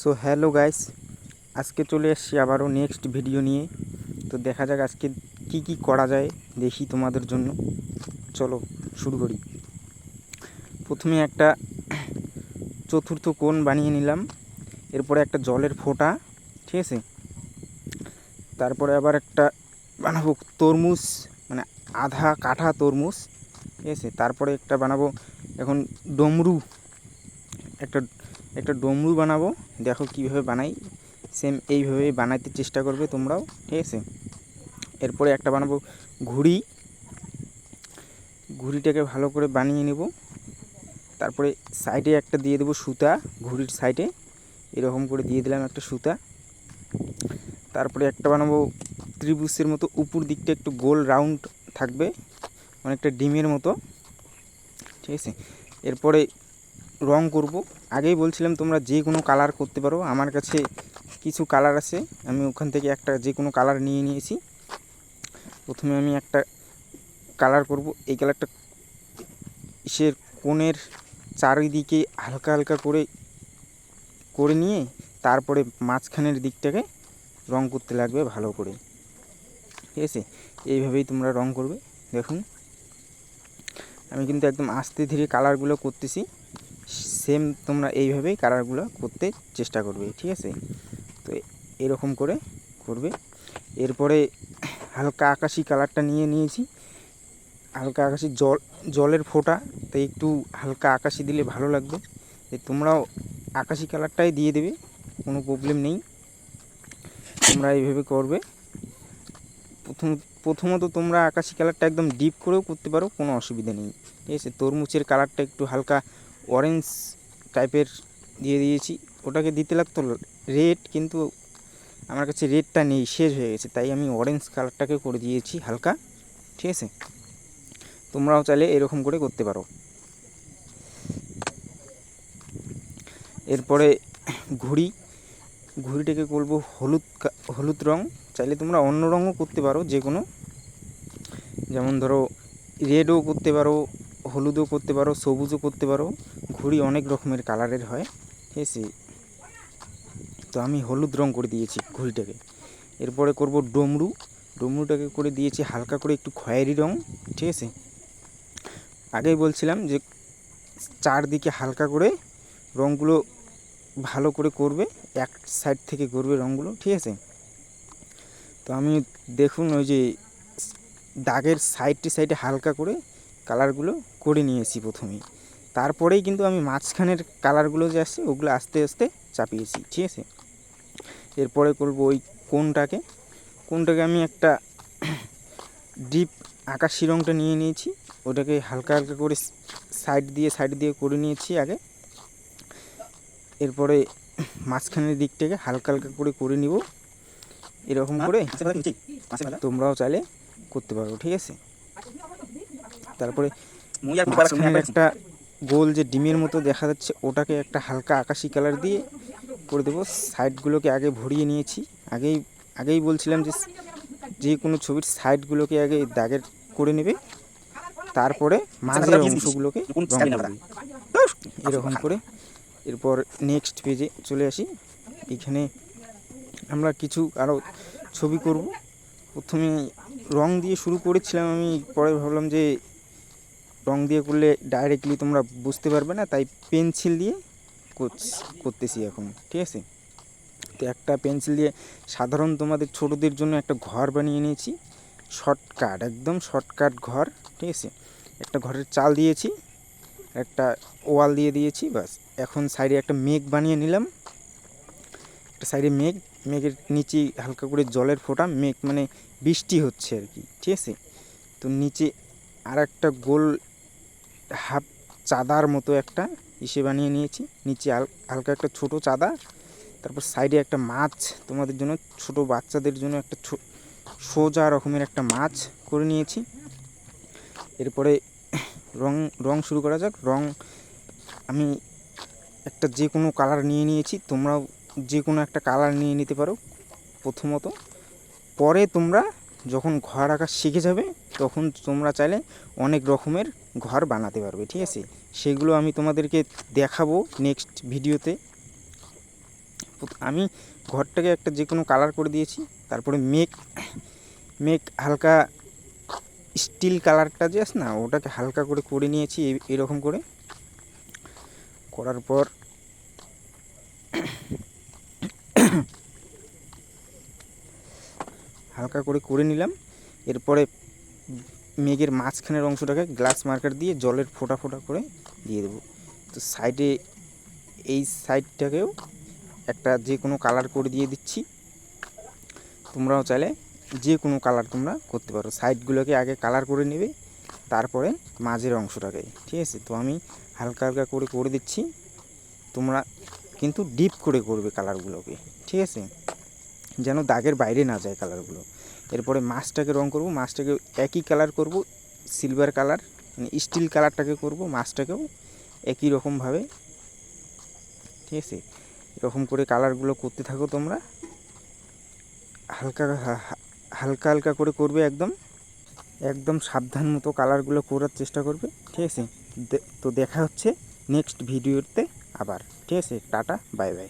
So hello guys আজকে চলে এসেছি আবারও নেক্সট ভিডিও নিয়ে। তো দেখা যাক আজকে কি কি করা যায় দেখি তোমাদের জন্য। চলো, শুরু করি। প্রথমে একটা চতুর্থ কোণ বানিয়ে নিলাম। এরপরে একটা জলের ফোঁটা, ঠিক আছে? তারপরে আবার একটা বানাবো তরমুজ মানে আধা কাঠা তরমুজ, ঠিক আছে? তারপরে একটা বানাবো এখন ডমরু। একটা একটা ডমরু বানাবো। দেখো কীভাবে বানাই। সেম এইভাবেই বানাইতে চেষ্টা করবে তোমরাও, ঠিক আছে? এরপরে একটা বানাবো ঘুড়ি। ঘুড়িটাকে ভালো করে বানিয়ে নেব। তারপরে সাইডে একটা দিয়ে দেবো সুতা, ঘুড়ির সাইডে। এরকম করে দিয়ে দিলাম একটা সুতা। তারপরে একটা বানাবো ত্রিভুজের মতো উপর দিকটা একটু গোল রাউন্ড থাকবে, অনেকটা ডিমের মতো। ঠিক আছে? এরপরে রং করব। আগেই বলছিলাম তোমরা যে কোনো কালার করতে পারো। আমার কাছে কিছু কালার আছে। আমি ওখান থেকে একটা যে কোনো কালার নিয়ে নিয়েছি। প্রথমে আমি একটা কালার করব। এই কালারটা ইসের কোণের চারিদিকে হালকা হালকা করে করে নিয়ে তারপরে মাঝখানের দিকটাকে রং করতে লাগবে ভালো করে। ঠিক আছে? এইভাবেই তোমরা রং করবে। দেখুন। আমি কিন্তু একদম আস্তে ধীরে কালারগুলো করতেছি। সেম তোমরা এইভাবেই কালারগুলো করতে চেষ্টা করবে, ঠিক আছে? তো এরকম করে করবে। এরপরে হালকা আকাশি কালারটা নিয়ে নিয়েছি। হালকা আকাশি জল, জলের ফোঁটা, তাই একটু হালকা আকাশি দিলে ভালো লাগবে। তোমরাও আকাশি কালারটাই দিয়ে দেবে, কোনো প্রবলেম নেই। তোমরা এইভাবে করবে। প্রথম, প্রথমত তোমরা আকাশি কালারটা একদম ডিপ করেও করতে পারো, কোনো অসুবিধা নেই। ঠিক আছে? তরমুজের কালারটা একটু হালকা অরেঞ্জ টাইপের দিয়ে দিয়েছি। ওটাকে দিতে লাগতো রেড কিন্তু আমার কাছে রেডটা নেই, শেষ হয়ে গেছে। তাই আমি অরেঞ্জ কালারটাকে করে দিয়েছি হালকা, ঠিক আছে? তোমরাও চাইলে এরকম করে করতে পারো। এরপরে ঘুড়ি, ঘুড়িটাকে করব হলুদ হলুদ রং। চাইলে তোমরা অন্য রঙও করতে পারো যে কোনো যেমন ধরো রেডও করতে পারো, হলুদও করতে পারো, সবুজও করতে পারো। ঘুড়ি অনেক রকমের কালারের হয়, ঠিক আছে? তো আমি হলুদ রং করে দিয়েছি ঘুড়িটাকে এরপরে করব ডমরু। ডমরুটাকে করে দিয়েছি হালকা করে একটু খয়েরি রং, ঠিক আছে? আগেই বলছিলাম যে চারদিকে হালকা করে রঙগুলো ভালো করে করবে, এক সাইড থেকে করবে রঙগুলো ঠিক আছে? তো আমি দেখুন ওই যে দাগের সাইডটি সাইডে হালকা করে কালারগুলো করে নিয়েছি প্রথমেই। তারপরেই কিন্তু আমি মাঝখানের কালারগুলো যে আসছে ওগুলো আস্তে আস্তে চাপিয়েছি ঠিক আছে? এরপরে করব ওই কোনটাকে? কোনটাকে আমি একটা ডিপ আকাশি রঙটা নিয়ে নিয়েছি ওটাকে হালকা হালকা করে সাইড দিয়ে সাইড দিয়ে করে নিয়েছি আগে। এরপরে মাঝখানের দিকটাকে হালকা হালকা করে করে নিব। এরকম করে তোমরাও চাইলে করতে পারো ঠিক আছে? তারপরে একটা গোল যে ডিমের মতো দেখা যাচ্ছে ওটাকে একটা হালকা আকাশি কালার দিয়ে করে দেবো। সাইডগুলোকে আগে ভরিয়ে নিয়েছি। আগেই আগেই বলছিলাম যে যে কোনো ছবির সাইডগুলোকে আগে দাগের করে নেবে। তারপরে মাঝের অংশগুলোকে এরকম করে। এরপর নেক্সট পেজে চলে আসি। এখানে আমরা কিছু আরও ছবি করব। প্রথমে রং দিয়ে শুরু করেছিলাম আমি পরে ভাবলাম যে রং দিয়ে করলে ডাইরেক্টলি তোমরা বুঝতে পারবে না, তাই পেন্সিল দিয়ে করতেছি এখন, ঠিক আছে? তো একটা পেন্সিল দিয়ে সাধারণ তোমাদের ছোটদের জন্য একটা ঘর বানিয়ে নিয়েছি শর্টকাট একদম শর্টকাট ঘর, ঠিক আছে? একটা ঘরের চাল দিয়েছি, একটা ওয়াল দিয়ে দিয়েছি বাস এখন সাইডে একটা মেঘ বানিয়ে নিলাম। একটা সাইডে মেঘ, মেঘের নিচে হালকা করে জলের ফোঁটা, মেঘ মানে বৃষ্টি হচ্ছে আর কি, ঠিক আছে? তো নিচে আর একটা গোল হাফ চাদার মতো একটা ইসে বানিয়ে নিয়েছি। নিচে হাল- হালকা একটা ছোট চাদা, তারপর সাইডে একটা মাছ। তোমাদের জন্য ছোট বাচ্চাদের জন্য একটা সোজা রকমের একটা মাছ করে নিয়েছি। এরপরে রং রং শুরু করা যাক। রং আমি একটা যে কোনো কালার নিয়ে নিয়েছি। তোমরাও যে কোনো একটা কালার নিয়ে নিতে পারো প্রথমত। পরে তোমরা যখন ঘর আঁকা শিখে যাবে, তখন তোমরা চাইলে অনেক রকমের ঘর বানাতে পারবে, ঠিক আছে? সেগুলো আমি তোমাদেরকে দেখাবো নেক্সট ভিডিওতে আমি ঘরটাকে একটা যে কোনো কালার করে দিয়েছি, তারপরে মেঘ মেঘ হালকা স্টিল কালারটা যে না, ওটাকে হালকা করে করে নিয়েছি এরকম করে। করার পর হালকা করে করে নিলাম। এরপরে মেঘের মাঝখানের অংশটাকে গ্লাস মার্কার দিয়ে জলের ফোটা ফোটা করে দিয়ে দেবো। তো সাইডে এই সাইডটাকেও একটা যে কোনো কালার করে দিয়ে দিচ্ছি। তোমরাও চাইলে যে কোনো কালার তোমরা করতে পারো। সাইডগুলোকে আগে কালার করে নেবে, তারপরে মাঝের অংশটাকে, ঠিক আছে? তো আমি হালকা হালকা করে করে দিচ্ছি। তোমরা কিন্তু ডিপ করে করবে কালারগুলোকে ঠিক আছে? যেন দাগের বাইরে না যায় কালারগুলো। এরপরে মাছটাকে রং করব, মাছটাকে একই কালার করব সিলভার কালার মানে স্টিল কালারটাকে করব, মাছটাকেও একই রকমভাবে। ঠিক আছে? এরকম করে কালারগুলো করতে থাকো তোমরা। হালকা হালকা হালকা করে করবে একদম। একদম সাবধান মতো কালারগুলো করার চেষ্টা করবে। ঠিক আছে? তো দেখা হচ্ছে নেক্সট ভিডিওতে আবার। ঠিক আছে? টাটা, বাই বাই।